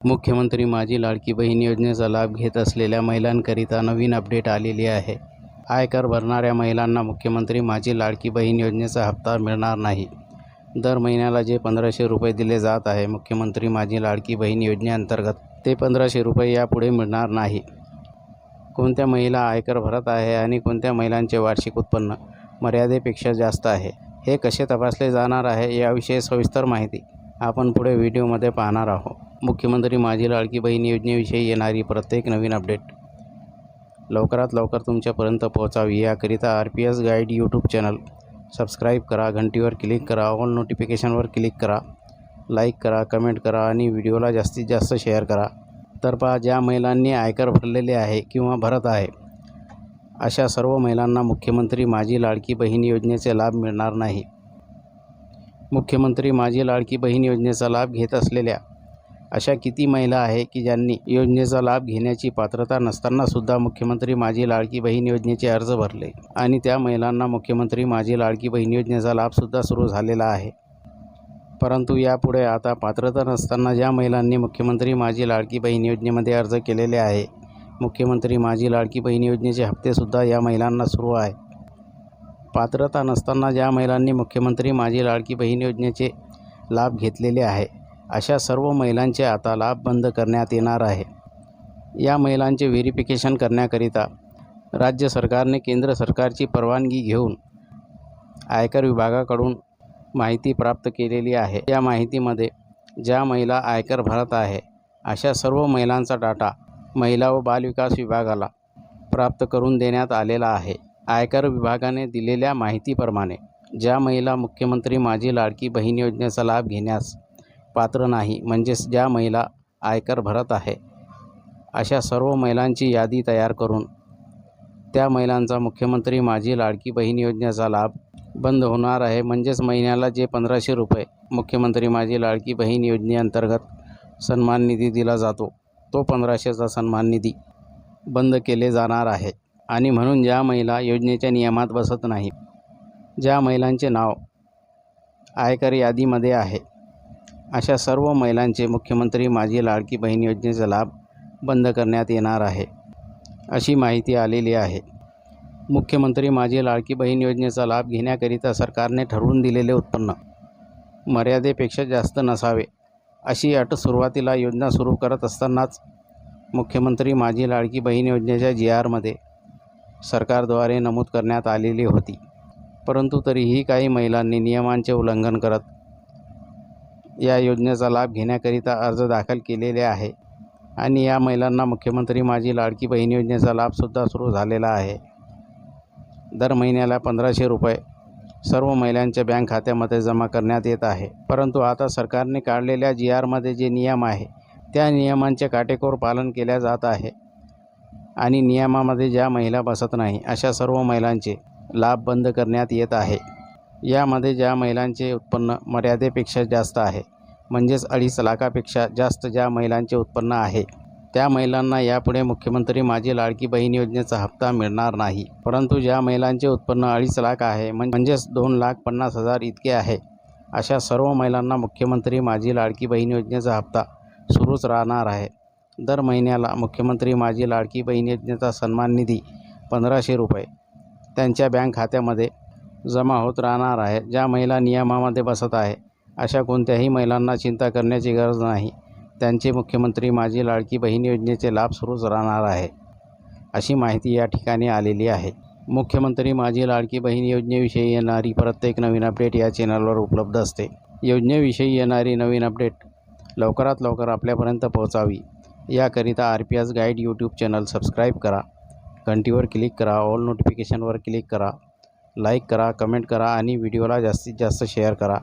मुख्यमंत्री माझी लाडकी बहीण योजनेचा लाभ घेत असलेल्या महिलांकरिता नवीन अपडेट आलेली आहे. आयकर भरणाऱ्या महिलांना मुख्यमंत्री माझी लाडकी बहीण योजनेचा हप्ता मिळणार नाही. दर महिन्याला जे पंधराशे रुपये दिले जात आहे मुख्यमंत्री माझी लाडकी बहीण योजनेअंतर्गत ते पंधराशे रुपये यापुढे मिळणार नाही. कोणत्या महिला आयकर भरत आहे आणि कोणत्या महिलांचे वार्षिक उत्पन्न मर्यादेपेक्षा जास्त आहे हे कसे तपासले जाणार आहे याविषयी सविस्तर माहिती आपण पुढे व्हिडिओमध्ये पाहणार आहोत. मुख्यमंत्री माझी लाडकी बहीण योजनेविषयी येणारी प्रत्येक नवीन अपडेट. लवकरात लवकर तुमच्यापर्यंत पोहोचावी. याकरिता R P S guide YouTube channel. Subscribe करा घंटीवर क्लिक करा ऑल नोटिफिकेशनवर क्लिक करा. लाईक करा कमेंट करा आणि व्हिडिओला जास्तीत जास्त शेअर करा. तर पहा ज्या महिलांनी आयकर भरलेले आहे किंवा भरत आहे अशा सर्व महिलांना मुख्यमंत्री माझी लाडकी बहीण योजनेचे लाभ मिळणार नाही. मुख्यमंत्री माझी लाडकी बहीण योजनेचा लाभ घेत असलेल्या अशा किती महिला आहे की ज्यांनी योजनेचा लाभ घेण्याची पात्रता नसतानासुद्धा मुख्यमंत्री माझी लाडकी बहीण योजनेचे अर्ज भरले आणि त्या महिलांना मुख्यमंत्री माझी लाडकी बहीण योजनेचा लाभसुद्धा सुरू झालेला आहे. परंतु यापुढे आता पात्रता नसताना ज्या महिलांनी मुख्यमंत्री माझी लाडकी बहीण योजनेमध्ये अर्ज केलेले आहे मुख्यमंत्री माझी लाडकी बहीण योजनेचे हप्तेसुद्धा या महिलांना सुरू आहे. पात्रता नसताना ज्या महिलांनी मुख्यमंत्री माझी लाडकी बहीण योजनेचे लाभ घेतलेले आहे अशा सर्व महिलांचे आता लाभ बंद करण्यात येणार आहे. या महिलांचे व्हेरिफिकेशन करण्याकरिता राज्य सरकारने केंद्र सरकारची परवानगी घेऊन आयकर विभागाकडून माहिती प्राप्त केलेली आहे. या माहितीमध्ये ज्या महिला आयकर भरत आहे अशा सर्व महिलांचा डाटा महिला व बालविकास विभागाला प्राप्त करून देण्यात आलेला आहे. आयकर विभागाने दिलेल्या माहितीप्रमाणे ज्या महिला मुख्यमंत्री माझी लाडकी बहीण योजनेचा लाभ घेण्यास पात्र नाही. म्हणजेच ज्या महिला आयकर भरत आहे अशा सर्व महिलांची यादी तयार करून त्या महिलांचा मुख्यमंत्री माझी लाडकी बहीण योजनेचा लाभ बंद होणार आहे. म्हणजेच महिन्याला जे पंधराशे रुपये मुख्यमंत्री माझी लाडकी बहीण योजनेअंतर्गत सन्मान निधी दिला जातो तो पंधराशेचा सन्मान निधी बंद केले जाणार आहे. आणि म्हणून ज्या महिला योजनेच्या नियमात बसत नाही ज्या महिलांचे नाव आयकर यादीमध्ये आहे अशा सर्व महिलांचे मुख्यमंत्री माझी लाडकी बहीण योजनेचा लाभ बंद करण्यात येणार आहे अशी माहिती आलेली आहे. मुख्यमंत्री माझी लाडकी बहीण योजनेचा लाभ घेण्याकरिता सरकारने ठरवून दिलेले उत्पन्न मर्यादेपेक्षा जास्त नसावे अशी अट सुरुवातीला योजना सुरू करत असतानाच मुख्यमंत्री माझी लाडकी बहीण योजनेच्या जी आरमध्ये सरकारद्वारे नमूद करण्यात आलेली होती. परंतु तरीही काही महिलांनी नियमांचे उल्लंघन करत या योजनेचा लाभ घेण्याकरिता अर्ज दाखल केलेले आहे. आणि या महिलांना मुख्यमंत्री माझी लाडकी बहीण योजनेचा लाभसुद्धा सुरू झालेला आहे. दर महिन्याला पंधराशे रुपये सर्व महिलांच्या बँक खात्यामध्ये जमा करण्यात येत आहे. परंतु आता सरकारने काढलेल्या जी आरमध्ये जे नियम आहे त्या नियमांचे काटेकोर पालन केल्या जात आहे. आणि नियमामध्ये ज्या महिला बसत नाही अशा सर्व महिलांचे लाभ बंद करण्यात येत आहे. यामध्ये ज्या महिलांचे उत्पन्न मर्यादेपेक्षा जास्त आहे म्हणजेच अडीच लाखापेक्षा जास्त ज्या महिलांचे उत्पन्न आहे त्या महिलांना यापुढे मुख्यमंत्री माझी लाडकी बहीण योजनेचा हप्ता मिळणार नाही. परंतु ज्या महिलांचे उत्पन्न अडीच लाख आहे म्हणजेच दोन लाख पन्नास हजार इतके आहे अशा सर्व महिलांना मुख्यमंत्री माझी लाडकी बहीण योजनेचा हप्ता सुरूच राहणार आहे. दर महिन्याला मुख्यमंत्री माझी लाडकी बहीण योजनेचा सन्मान निधी पंधराशे रुपये त्यांच्या बँक खात्यामध्ये जमा होत राहणार आहे ज्या महिला नियमामध्ये बसत आहे अशा कोणत्याही महिलांना चिंता करण्याची गरज नाही. त्यांचे मुख्यमंत्री माझी लाडकी बहीण योजनेचे लाभ सुरूच राहणार आहे अशी माहिती या ठिकाणी आलेली आहे. मुख्यमंत्री माझी लाडकी बहीण योजनेविषयी येणारी प्रत्येक नवीन अपडेट या चॅनलवर उपलब्ध असते. योजनेविषयी येणारी नवीन अपडेट लवकरात लवकर आपल्यापर्यंत पोहोचावी. याकरिता R P S guide YouTube channel subscribe करा. घंटीवर क्लिक करा ऑल नोटिफिकेशनवर क्लिक करा. लाईक करा कमेंट करा आणि व्हिडिओला जास्तीत जास्त शेअर करा.